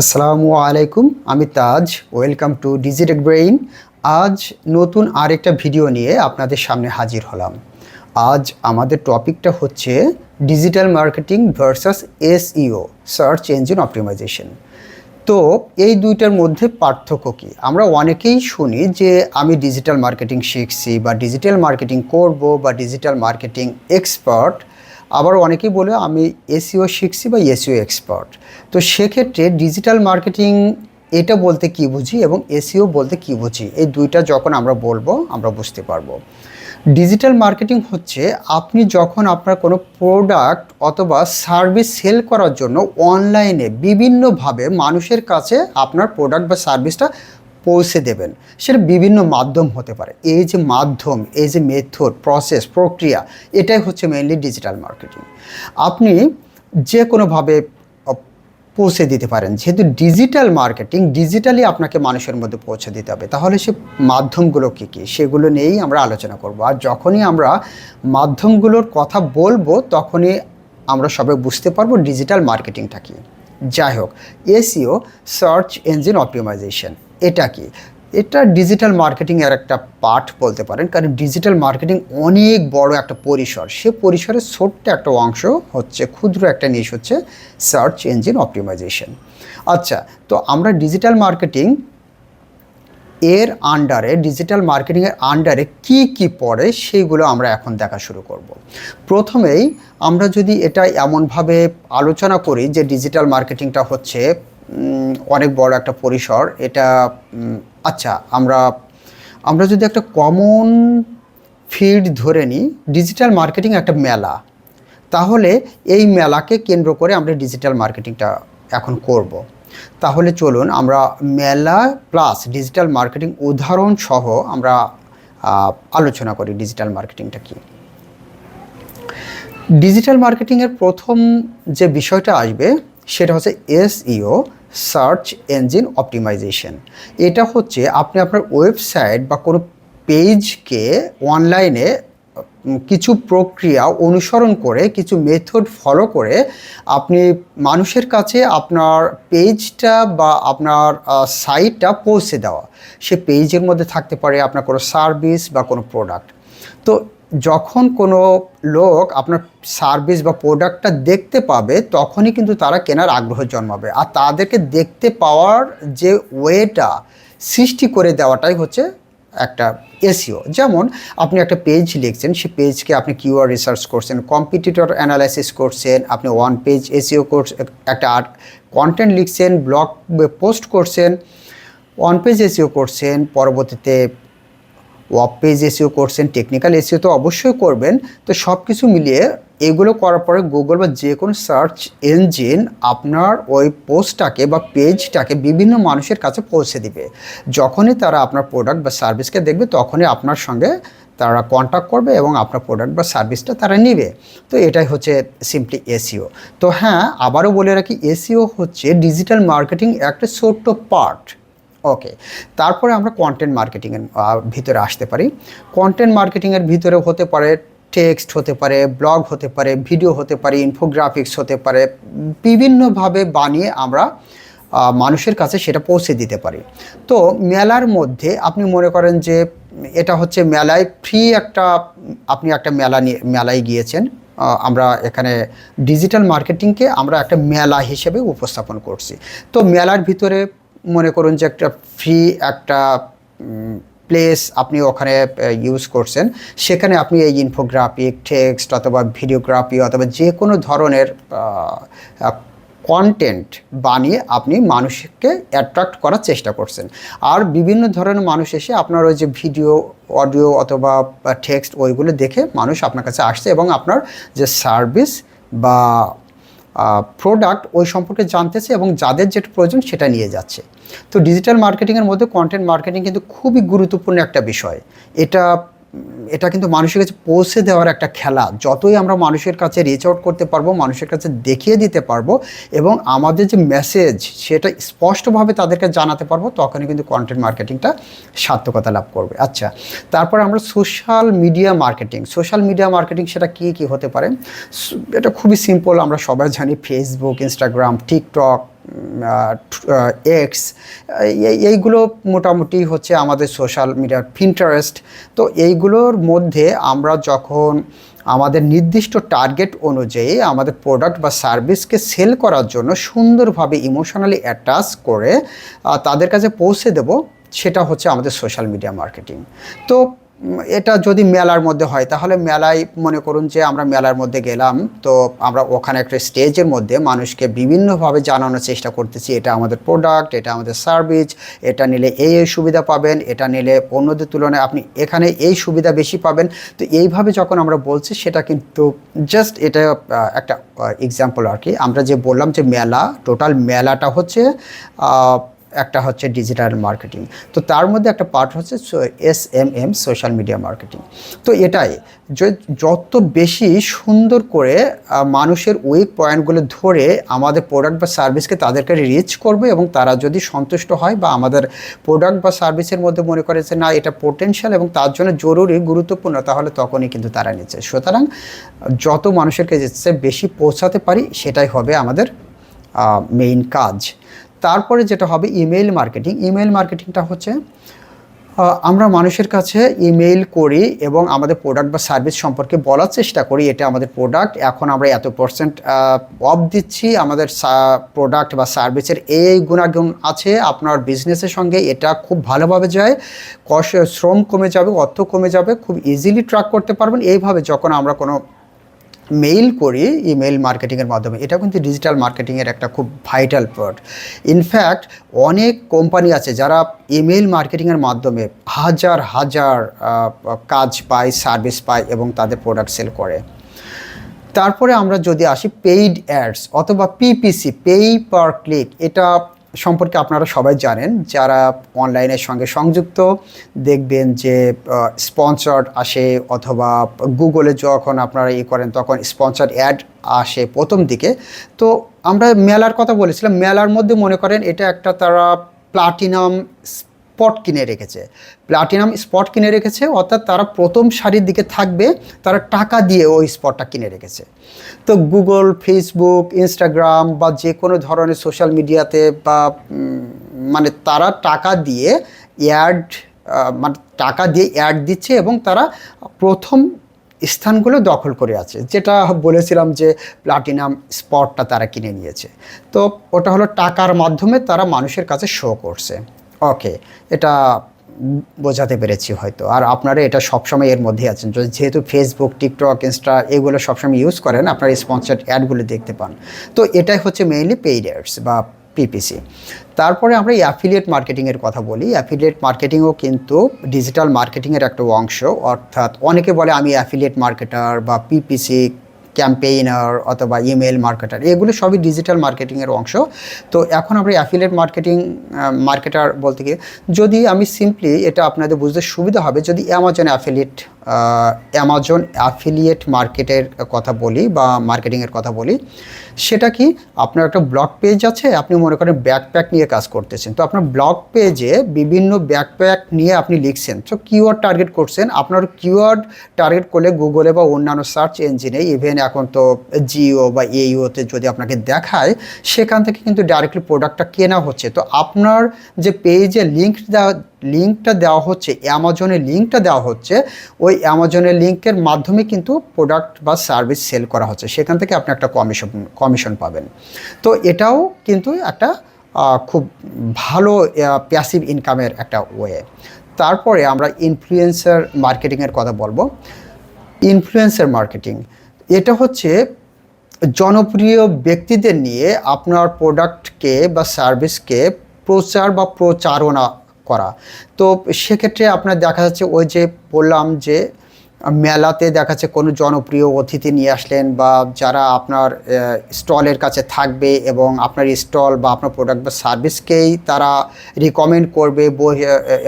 আসসালামু আলাইকুম, আমি Taj, welcome to Digitech Brain. আজ নতুন আরেকটা ভিডিও নিয়ে আপনাদের সামনে হাজির হলাম। আজ আমাদের টপিকটা হচ্ছে digital marketing versus SEO, search engine optimisation. তো এই দুইটার মধ্যে পার্থক্য কী? আমরা অনেকেই শুনি যে আমি ডিজিটাল মার্কেটিং শিখছি বা ডিজিটাল মার্কেটিং করব বা ডিজিটাল মার্কেটিং এক্সপার্ট আবার অনেকেই বলে আমি এসিও শিখছি বা এসিও এক্সপার্ট তো সেক্ষেত্রে ডিজিটাল মার্কেটিং এটা বলতে কি বুঝি এবং এসিও বলতে কি বুঝি? এই দুইটা যখন আমরা বলব, আমরা বুঝতে পারব। ডিজিটাল মার্কেটিং হচ্ছে আপনি যখন আপনার কোনো প্রোডাক্ট অথবা সার্ভিস সেল করার জন্য অনলাইনে বিভিন্নভাবে মানুষের কাছে আপনার প্রোডাক্ট বা সার্ভিসটা পৌঁছে দেবেন। সেটা বিভিন্ন মাধ্যম হতে পারে। এই যে মাধ্যম, এই যে মেথড প্রসেস প্রক্রিয়া, এটাই হচ্ছে মেইনলি ডিজিটাল মার্কেটিং আপনি যে কোনোভাবে পৌঁছে দিতে পারেন। যেহেতু ডিজিটাল মার্কেটিং ডিজিটালি আপনাকে মানুষের মধ্যে পৌঁছে দিতে হবে। তাহলে সে মাধ্যমগুলো কী কী? সেগুলো নিয়েই আমরা আলোচনা করব। আর যখনই আমরা মাধ্যমগুলোর কথা বলব, তখনই আমরা সবাই বুঝতে পারব ডিজিটাল মার্কেটিংটা কী। যাই হোক এসিও সার্চ ইঞ্জিন অপটিমাইজেশন এটা কি? এটা ডিজিটাল মার্কেটিংয়ের একটা পার্ট বলতে পারেন, কারণ ডিজিটাল মার্কেটিং অনেক বড় একটা পরিসর। সে পরিসরের ছোট্ট একটা অংশ হচ্ছে, ক্ষুদ্র একটা নিশ হচ্ছে সার্চ ইঞ্জিন অপটিমাইজেশন আচ্ছা তো আমরা ডিজিটাল মার্কেটিং এর আন্ডারে ডিজিটাল মার্কেটিংয়ের আন্ডারে কি কি পড়ে, সেইগুলো আমরা এখন দেখা শুরু করব। প্রথমেই আমরা যদি এটা এমনভাবে আলোচনা করি যে ডিজিটাল মার্কেটিংটা হচ্ছে অনেক বড় একটা পরিসর। এটা আচ্ছা আমরা আমরা যদি একটা কমন ফিল্ড ধরে নিই ডিজিটাল মার্কেটিং একটা মেলা। তাহলে এই মেলাকে কেন্দ্র করে আমরা ডিজিটাল মার্কেটিংটা এখন করব। তাহলে চলুন, আমরা মেলা প্লাস ডিজিটাল মার্কেটিং উদাহরণ সহ আমরা আলোচনা করি ডিজিটাল মার্কেটিংটা কী। ডিজিটাল মার্কেটিংয়ের প্রথম যে বিষয়টা আসবে সেটা হচ্ছে এসইও, সার্চ ইঞ্জিন অপটিমাইজেশন। এটা হচ্ছে আপনি আপনার ওয়েবসাইট বা কোনো পেজকে অনলাইনে কিছু প্রক্রিয়া অনুসরণ করে, কিছু মেথড ফলো করে আপনি মানুষের কাছে আপনার পেজটা বা আপনার সাইটটা পৌঁছে দেওয়া। সে পেজের মধ্যে থাকতে পারে আপনার কোনো সার্ভিস বা কোনো প্রোডাক্ট। তো যখন কোনো লোক আপনার সার্ভিস বা প্রোডাক্টটা দেখতে পাবে, তখনই কিন্তু তারা কেনার আগ্রহ জন্মাবে। আর তাদেরকে দেখতে পাওয়ার যে ওয়েটা সৃষ্টি করে দেওয়াটাই হচ্ছে একটা এসিও যেমন আপনি একটা পেজ লিখছেন সেই পেজকে আপনি কিউআর রিসার্চ করছেন কম্পিটিটর অ্যানালাইসিস করছেন, আপনি ওয়ান পেজ এসিও কোর্স, একটা আর্ট কন্টেন্ট লিখছেন ব্লগ পোস্ট করছেন ওয়ান পেজ এসিও করছেন, পরবর্তীতে ওয়াব পেজ এসিও করছেন, টেকনিক্যাল এসিও তো অবশ্যই করবেন। তো সব কিছু মিলিয়ে এগুলো করার পরে গুগল বা যে কোনো সার্চ ইঞ্জিন আপনার ওই পোস্টটাকে বা পেজটাকে বিভিন্ন মানুষের কাছে পৌঁছে দিবে। যখনই তারা আপনার প্রোডাক্ট বা সার্ভিসকে দেখবে, তখনই আপনার সঙ্গে তারা কন্ট্যাক্ট করবে এবং আপনার প্রোডাক্ট বা সার্ভিসটা তারা নেবে। তো এটাই হচ্ছে সিম্পলি এসিও। তো হ্যাঁ আবারও বলে রাখি, এসিও হচ্ছে ডিজিটাল মার্কেটিং একটা ছোট্ট পার্ট ওকে তারপরে আমরা কন্টেন্ট মার্কেটিংয়ের ভিতরে আসতে পারি। কন্টেন্ট মার্কেটিংয়ের ভিতরে হতে পারে টেক্সট হতে পারে ব্লগ হতে পারে ভিডিও হতে পারে ইনফোগ্রাফিক্স হতে পারে, বিভিন্নভাবে বানিয়ে আমরা মানুষের কাছে সেটা পৌঁছে দিতে পারি। তো মেলার মধ্যে আপনি মনে করেন যে এটা হচ্ছে মেলায় ফ্রি একটা, আপনি একটা মেলা নিয়ে, মেলায় গিয়েছেন আমরা এখানে ডিজিটাল মার্কেটিংকে আমরা একটা মেলা হিসেবে উপস্থাপন করছি। তো মেলার ভিতরে মনে করুন যে একটা ফ্রি একটা প্লেস আপনি ওখানে ইউজ করছেন, সেখানে আপনি এই ইনফোগ্রাফিক টেক্সট অথবা ভিডিওগ্রাফি অথবা যে কোনো ধরনের কন্টেন্ট বানিয়ে আপনি মানুষকে অ্যাট্রাক্ট করার চেষ্টা করছেন। আর বিভিন্ন ধরনের মানুষ এসে আপনার ওই যে ভিডিও অডিও অথবা টেক্সট ওইগুলো দেখে মানুষ আপনার কাছে আসছে এবং আপনার যে সার্ভিস বা প্রোডাক্ট ওই সম্পর্কে জানতেছে এবং যাদের যেটা প্রয়োজন সেটা নিয়ে যাচ্ছে। তো ডিজিটাল মার্কেটিংয়ের মধ্যে কন্টেন্ট মার্কেটিং কিন্তু খুবই গুরুত্বপূর্ণ একটা বিষয়। এটা এটা কিন্তু মানুষের কাছে পৌঁছে দেওয়ার একটা খেলা। যতই আমরা মানুষের কাছে রিচ আউট করতে পারব, মানুষের কাছে দেখিয়ে দিতে পারব এবং আমাদের যে মেসেজ সেটা স্পষ্টভাবে তাদেরকে জানাতে পারব, তখনই কিন্তু কন্টেন্ট মার্কেটিংটা সার্থকতা লাভ করবে। আচ্ছা তারপর আমরা social media marketing social media marketing সেটা কী কী হতে পারে? এটা খুবই সিম্পল আমরা সবাই জানি ফেসবুক ইনস্টাগ্রাম টিকটক এক্স এইগুলো মোটামুটি হচ্ছে আমাদের সোশ্যাল মিডিয়ার পিন্টারেস্ট তো এইগুলোর মধ্যে আমরা যখন আমাদের নির্দিষ্ট টার্গেট অনুযায়ী আমাদের প্রোডাক্ট বা সার্ভিসকে সেল করার জন্য সুন্দরভাবে ইমোশনালি অ্যাটাচ করে তাদের কাছে পৌঁছে দেব, সেটা হচ্ছে আমাদের সোশ্যাল মিডিয়া মার্কেটিং তো এটা যদি মেলার মধ্যে হয়, তাহলে মেলায় মনে করুন যে আমরা মেলার মধ্যে গেলাম, তো আমরা ওখানে একটা স্টেজের মধ্যে মানুষকে বিভিন্নভাবে জানানোর চেষ্টা করতেছি। এটা আমাদের প্রোডাক্ট এটা আমাদের সার্ভিস এটা নিলে এই এই সুবিধা পাবেন, এটা নিলে অন্যদের তুলনায় আপনি এখানে এই সুবিধা বেশি পাবেন। তো এইভাবে যখন আমরা বলছি, সেটা কিন্তু জাস্ট এটা একটা এক্সাম্পল আর কি। আমরা যে বললাম যে মেলা টোটাল মেলাটা হচ্ছে একটা হচ্ছে ডিজিটাল মার্কেটিং তো তার মধ্যে একটা পার্ট হচ্ছে S M M social media marketing তো এটাই যত বেশি সুন্দর করে মানুষের উইক পয়েন্টগুলো ধরে আমাদের প্রোডাক্ট বা সার্ভিসকে তাদেরকে রিচ করবে এবং তারা যদি সন্তুষ্ট হয় বা আমাদের প্রোডাক্ট বা সার্ভিসের মধ্যে মনে করে যে, না, এটা পোটেনশিয়াল এবং তার জন্য জরুরি, গুরুত্বপূর্ণ, তাহলে তখনই কিন্তু তারা নিচ্ছে। সুতরাং, যত মানুষের কাছে বেশি পৌঁছাতে পারি, সেটাই হবে আমাদের মেইন কাজ। তারপরে যেটা হবে ইমেল মার্কেটিং। ইমেল মার্কেটিংটা হচ্ছে আমরা মানুষের কাছে ইমেইল করি এবং আমাদের প্রোডাক্ট বা সার্ভিস সম্পর্কে বলার চেষ্টা করি, এটা আমাদের প্রোডাক্ট। এখন আমরা এত পার্সেন্ট অফ দিচ্ছি, আমাদের প্রোডাক্ট বা সার্ভিসের এই গুণাগুণ আছে, আপনার বিজনেসের সঙ্গে এটা খুব ভালোভাবে যায় কষ্ট শ্রম কমে যাবে, অর্থ কমে যাবে, খুব ইজিলি ট্র্যাক করতে পারবেন। এইভাবে যখন আমরা কোনো মেইল করি ইমেল মার্কেটিংয়ের মাধ্যমে। এটা কিন্তু ডিজিটাল মার্কেটিংয়ের একটা খুব ভাইটাল পার্ট ইনফ্যাক্ট অনেক কোম্পানি আছে যারা ইমেল মার্কেটিংয়ের মাধ্যমে হাজার হাজার কাজ পায় সার্ভিস পায় এবং তাদের প্রোডাক্ট সেল করে। তারপরে আমরা যদি আসি পেইড অ্যাডস অথবা পিপিসি পেই পার ক্লিক এটা সম্পর্কে আপনারা সবাই জানেন, যারা অনলাইনের সঙ্গে সংযুক্ত, দেখবেন যে স্পন্সর্ড আসে অথবা গুগলে যখন আপনারা ই করেন, তখন স্পন্সর্ড অ্যাড আসে প্রথম দিকে। তো আমরা মেলার কথা বলেছিলাম, মেলার মধ্যে মনে করেন এটা একটা তারা প্লাটিনাম স্পট কিনে রেখেছে। প্লাটিনাম স্পট কিনে রেখেছে, অর্থাৎ তারা প্রথম সারির দিকে থাকবে, তারা টাকা দিয়ে ওই স্পটটা কিনে রেখেছে। তো গুগল, ফেসবুক, ইনস্টাগ্রাম বা যে কোনো ধরনের সোশ্যাল মিডিয়াতে বা মানে তারা টাকা দিয়ে অ্যাড মানে টাকা দিয়ে অ্যাড দিচ্ছে এবং তারা প্রথম স্থানগুলো দখল করে আছে। যেটা বলেছিলাম যে প্লাটিনাম স্পটটা তারা কিনে নিয়েছে। তো ওটা হলো টাকার মাধ্যমে তারা মানুষের কাছে শো করছে। ওকে এটা বোঝাতে পেরেছি হয়তো। আর আপনারা এটা সবসময় এর মধ্যে আছেন। যেহেতু ফেসবুক টিকটক ইনস্টা এগুলো সবসময় ইউজ করেন, আপনারা স্পন্সার্ড অ্যাডগুলো দেখতে পান। তো এটাই হচ্ছে মেইনলি পেইড অ্যাডস বা পিপিসি তারপরে আমরা এই অ্যাফিলিয়েট মার্কেটিংয়ের কথা বলি। অ্যাফিলিয়েট মার্কেটিংও কিন্তু ডিজিটাল মার্কেটিংয়ের একটা অংশ। অর্থাৎ অনেকে বলে, আমি অ্যাফিলিয়েট মার্কেটার বা পিপিসি ক্যাম্পেইনার অথবা ইমেল মার্কেটার, এগুলো সবই ডিজিটাল মার্কেটিংয়ের অংশ। তো এখন আমরা অ্যাফিলেট মার্কেটিং মার্কেটার বলতে গিয়ে, যদি আমি সিম্পলি এটা আপনাদের বুঝতে সুবিধা হবে, যদি অ্যামাজন অ্যাফিলিয়েট অ্যামাজন অ্যাফিলিয়েট মার্কেটের কথা বলি বা মার্কেটিংয়ের কথা বলি, সেটা কি আপনার একটা ব্লগ পেজ আছে? আপনি মনে করেন ব্যাকপ্যাক নিয়ে কাজ করতেছেন। তো আপনার ব্লগ পেজে বিভিন্ন ব্যাকপ্যাক নিয়ে আপনি লিখছেন। তো কিওয়ার্ড টার্গেট করছেন। আপনার কিওয়ার্ড টার্গেট করলে গুগলে বা অন্যান্য সার্চ ইঞ্জিনে ইভেন এখন তো জিও বা এইওতে যদি আপনাকে দেখায়, সেখান থেকে কিন্তু ডাইরেক্টলি প্রোডাক্টটা কেনা হচ্ছে। তো আপনার যে পেজে লিঙ্ক দেওয়া লিঙ্কটা দেওয়া হচ্ছে অ্যামাজনের লিঙ্কটা দেওয়া হচ্ছে, ওই অ্যামাজনের লিঙ্কের মাধ্যমে কিন্তু প্রোডাক্ট বা সার্ভিস সেল করা হচ্ছে। সেখান থেকে আপনি একটা কমিশন কমিশন পাবেন। তো এটাও কিন্তু একটা খুব ভালো প্যাসিভ ইনকামের একটা ওয়ে তারপরে আমরা ইনফ্লুয়েন্সার মার্কেটিংয়ের কথা বলব। ইনফ্লুয়েন্সার মার্কেটিং এটা হচ্ছে জনপ্রিয় ব্যক্তিদের নিয়ে আপনার প্রোডাক্টকে বা সার্ভিসকে প্রচার বা প্রচারণা করা। তো সেক্ষেত্রে আপনার দেখা যাচ্ছে ওই যে বললাম যে মেলাতে দেখা যাচ্ছে কোনো জনপ্রিয় অতিথি নিয়ে আসলেন বা যারা আপনার স্টলের কাছে থাকবে এবং আপনার স্টল বা আপনার প্রোডাক্ট বা সার্ভিসকেই তারা রিকমেন্ড করবে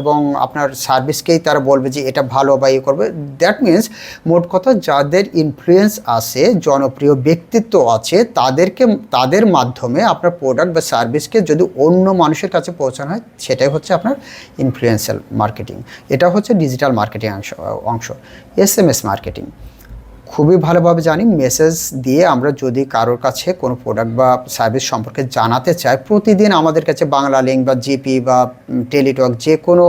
এবং আপনার সার্ভিসকেই তারা বলবে যে এটা ভালো বা ইয়ে করবে। দ্যাট মিন্স মোট কথা যাদের ইনফ্লুয়েন্স আছে, জনপ্রিয় ব্যক্তিত্ব আছে, তাদেরকে, তাদের মাধ্যমে আপনার প্রোডাক্ট বা সার্ভিসকে যদি অন্য মানুষের কাছে পৌঁছানো হয়, সেটাই হচ্ছে আপনার ইনফ্লুয়েন্সিয়াল মার্কেটিং এটা হচ্ছে ডিজিটাল মার্কেটিং অংশ অংশ। এস এম এস মার্কেটিং খুবই ভালোভাবে জানি মেসেজ দিয়ে আমরা যদি কারোর কাছে কোনো প্রোডাক্ট বা সার্ভিস সম্পর্কে জানাতে চাই, প্রতিদিন আমাদের কাছে বাংলা লিঙ্ক বা জিপি বা টেলিটক যে কোনো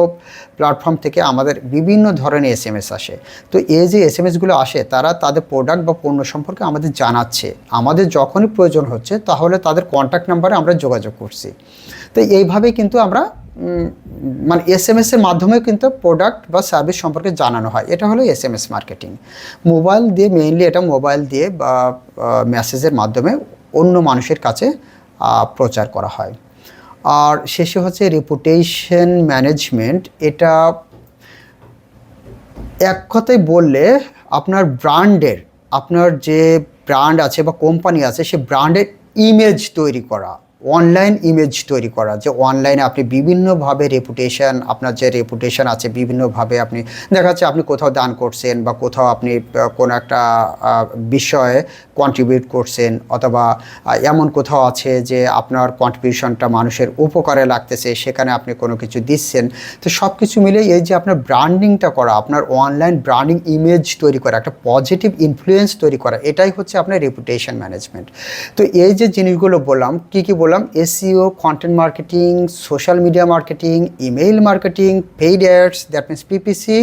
প্ল্যাটফর্ম থেকে আমাদের বিভিন্ন ধরনের এস এম এস আসে। তো এই যে এস এম এসগুলো আসে, তারা তাদের প্রোডাক্ট বা পণ্য সম্পর্কে আমাদের জানাচ্ছে। আমাদের যখনই প্রয়োজন হচ্ছে, তাহলে তাদের কন্ট্যাক্ট নাম্বারে আমরা যোগাযোগ করছি। তো এইভাবে কিন্তু আমরা মানে এস এম এসের মাধ্যমে কিন্তু প্রোডাক্ট বা সার্ভিস সম্পর্কে জানানো হয়। এটা হলো S M S marketing mobile দিয়ে মেইনলি এটা মোবাইল দিয়ে বা মেসেজের মাধ্যমে অন্য মানুষের কাছে প্রচার করা হয়। আর শেষে হচ্ছে রেপুটেশন ম্যানেজমেন্ট এটা এক কথায় বললে আপনার ব্র্যান্ডের, আপনার যে ব্র্যান্ড আছে বা কোম্পানি আছে, সে ব্র্যান্ডের ইমেজ তৈরি করা। অনলাইন ইমেজ তৈরি করা, যে অনলাইনে আপনি বিভিন্নভাবে রেপুটেশন আপনার যে রেপুটেশন আছে, বিভিন্নভাবে আপনি, দেখা যাচ্ছে আপনি কোথাও দান করছেন বা কোথাও আপনি কোনো একটা বিষয়ে কন্ট্রিবিউট করছেন অথবা এমন কোথাও আছে যে আপনার কন্ট্রিবিউশনটা মানুষের উপকারে লাগতেছে, সেখানে আপনি কোনো কিছু দিচ্ছেন। তো সব কিছু মিলে এই যে আপনার ব্র্যান্ডিংটা করা, আপনার অনলাইন ব্র্যান্ডিং ইমেজ তৈরি করা, একটা পজিটিভ ইনফ্লুয়েন্স তৈরি করা, এটাই হচ্ছে আপনার রেপুটেশন ম্যানেজমেন্ট তো এই যে জিনিসগুলো বললাম, কী কী বললাম SEO content marketing social media marketing email marketing paid ads that means PPC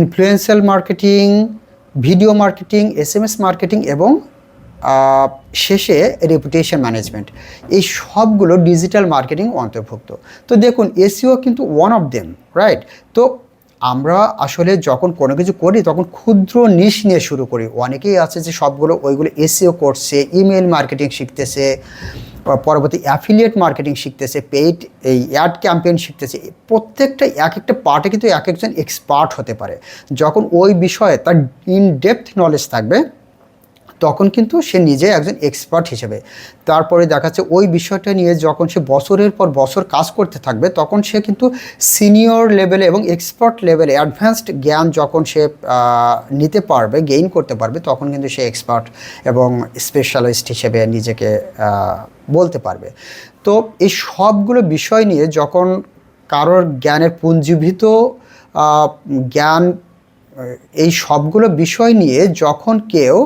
influential marketing video marketing S M S marketing এবং শেষে রেপুটেশন ম্যানেজমেন্ট এই সবগুলো ডিজিটাল মার্কেটিং অন্তর্ভুক্ত। তো দেখুন এসিও কিন্তু ওয়ান অফ দেম রাইট তো আমরা আসলে যখন কোনো কিছু করি, তখন ক্ষুদ্র নিশ নিয়ে শুরু করি। অনেকেই আছে যে সবগুলো, ওইগুলো এসিও করছে ইমেল মার্কেটিং শিখতেছে পরবর্তী অ্যাফিলিয়েট মার্কেটিং শিখতেছে পেইড এই অ্যাড ক্যাম্পেইন শিখতেছে প্রত্যেকটা এক একটা পার্টে কিন্তু এক একজন এক্সপার্ট হতে পারে। যখন ওই বিষয়ে তার ইন ডেপথ নলেজ থাকবে তখন কিন্তু সে নিজে একজন এক্সপার্ট হিসেবে। তারপরে দেখাচ্ছে ওই বিষয়টা নিয়ে যখন সে বছরের পর বছর কাজ করতে থাকবে, তখন সে কিন্তু সিনিয়র লেভেলে এবং এক্সপার্ট লেভেলে অ্যাডভান্সড জ্ঞান যখন সে নিতে পারবে গেইন করতে পারবে, তখন কিন্তু সে এক্সপার্ট এবং স্পেশালিস্ট হিসেবে নিজেকে বলতে পারবে। তো এই সবগুলো বিষয় নিয়ে যখন কারোর জ্ঞানের পুঞ্জীভূত জ্ঞান, এই সবগুলো বিষয় নিয়ে যখন কেউ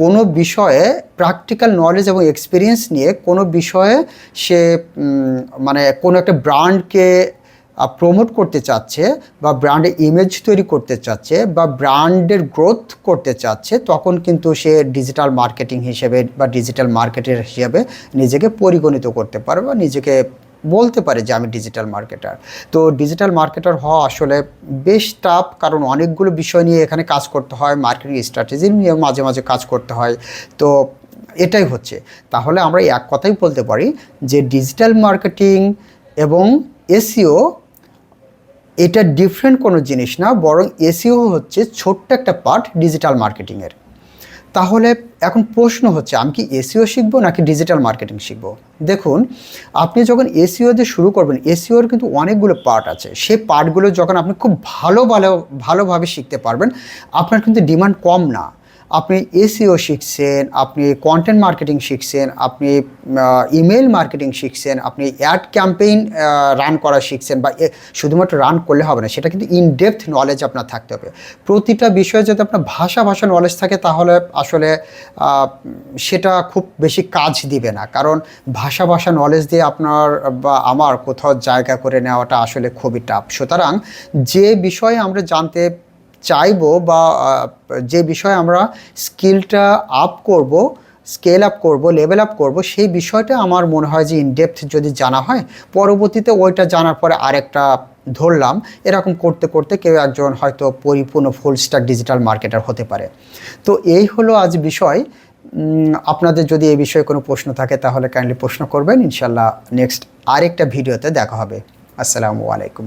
কোনো বিষয়ে প্র্যাকটিক্যাল নলেজ এবং এক্সপিরিয়েন্স নিয়ে কোনো বিষয়ে সে মানে কোনো একটা ব্র্যান্ডকে প্রমোট করতে চাচ্ছে বা ব্র্যান্ডের ইমেজ তৈরি করতে চাচ্ছে বা ব্র্যান্ডের গ্রোথ করতে চাচ্ছে, তখন কিন্তু সে ডিজিটাল মার্কেটিং হিসেবে বা ডিজিটাল মার্কেটের হিসেবে নিজেকে পরিগণিত করতে পারে বা নিজেকে বলতে পারে যে আমি ডিজিটাল মার্কেটার তো ডিজিটাল মার্কেটার হওয়া আসলে বেশ টাফ কারণ অনেকগুলো বিষয় নিয়ে এখানে কাজ করতে হয় মার্কেটিং স্ট্র্যাটেজি নিয়ে মাঝে মাঝে কাজ করতে হয়। তো এটাই হচ্ছে। তাহলে আমরা এক কথাই বলতে পারি যে ডিজিটাল মার্কেটিং এবং এসিও এটা ডিফারেন্ট কোনো জিনিস না, বরং এসিও হচ্ছে ছোট্ট একটা পার্ট ডিজিটাল মার্কেটিংয়ের তাহলে এখন প্রশ্ন হচ্ছে, আমি কি এসিও শিখব নাকি ডিজিটাল মার্কেটিং শিখব? দেখুন, আপনি যখন এসিও দিয়ে শুরু করবেন এসিওর কিন্তু অনেকগুলো পার্ট আছে। সেই পার্টগুলো যখন আপনি খুব ভালো ভালো, ভালোভাবে শিখতে পারবেন, আপনার কিন্তু ডিমান্ড কম না। আপনি এসিও শিখছেন, আপনি কন্টেন্ট মার্কেটিং শিখছেন, আপনি ইমেল মার্কেটিং শিখছেন, আপনি অ্যাড ক্যাম্পেইন রান করা শিখছেন বা শুধুমাত্র রান করলে হবে না, সেটা কিন্তু ইন ডেপথ নলেজ আপনার থাকতে হবে। প্রতিটা বিষয়ে যদি আপনার ভাষা ভাষা নলেজ থাকে, তাহলে আসলে সেটা খুব বেশি কাজ দিবে না। কারণ ভাষা ভাষা নলেজ দিয়ে আপনার বা আমার কোথাও জায়গা করে নেওয়াটা আসলে খুবই টাফ সুতরাং যে বিষয়ে আমরা জানতে চাইব বা যে বিষয়ে আমরা স্কিলটা আপ করব, স্কেল আপ করব, লেভেল আপ করব, সেই বিষয়টা আমার মনে হয় যে ইনডেপথ যদি জানা হয়, পরবর্তীতে ওইটা জানার পরে আরেকটা ধরলাম। এরকম করতে করতে কেউ একজন হয়তো পরিপূর্ণ ফুল স্টাক ডিজিটাল মার্কেটার হতে পারে। তো এই হলো আজ বিষয়। আপনাদের যদি এই বিষয়ে কোনো প্রশ্ন থাকে তাহলে কাইন্ডলি প্রশ্ন করবেন। ইনশাল্লাহ নেক্সট আরেকটা ভিডিওতে দেখা হবে। আসসালামু আলাইকুম।